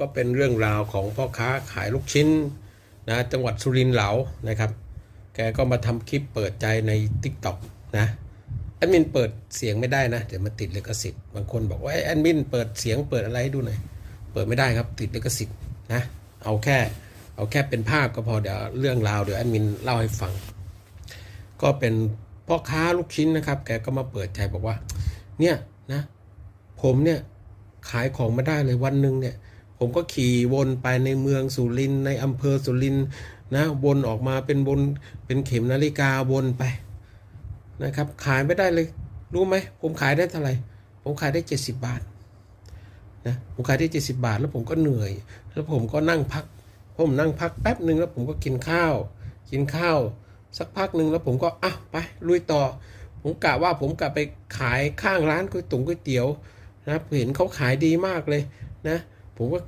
ก็เป็นเรื่องราวของพ่อค้าขายลูกชิ้นนะจังหวัดสุรินทร์เหลานะครับ แกก็มาทำคลิปเปิดใจใน t ิ k t o k นะแอดมินเปิดเสียงไม่ได้นะเดี๋ยวมันติดลิขสิทธิ์บางคนบอกว่าแอดมินเปิดเสียงเปิดอะไรให้ดูหน่อยเปิดไม่ได้ครับติดลิขสิทธิ์นะเอาแค่เอาแค่เป็นภาพก็พอเดี๋ยวเรื่องราวเดี๋ยวแอดมินเล่าให้ฟัง ก็เป็นพ่อค้าลูกชิ้นนะครับ แกก็มาเปิดใจบอกว่า เนี่ยนะ ผมเนี่ยขายของไม่ได้เลยวันหนึ่งเนี่ย ผมก็ขี่วนไปในเมืองสุรินทร์ในอำเภอสุรินทร์นะวนออกมาเป็นบนเป็นเข็มนาฬิกาวนไปนะครับ ขายไม่ได้เลย รู้ไหมผมขายได้เท่าไหร่ ผมขายได้เจ็ดสิบบาทนะผมขายได้เจ็ดสิบาท แล้วผมก็เหนื่อย แล้วผมก็นั่งพักผมนั่งพักแป๊บหนึ่งแล้วผมก็กินข้าว กินข้าว สักพักหนึ่งแล้วผมก็อะไปลุยต่อ ผมกะว่าผมกะไปขายข้างร้านก๋วยตุ๋งก๋วยเตี๋ยวนะเห็นเขาขายดีมากเลยนะ ผมก็กะ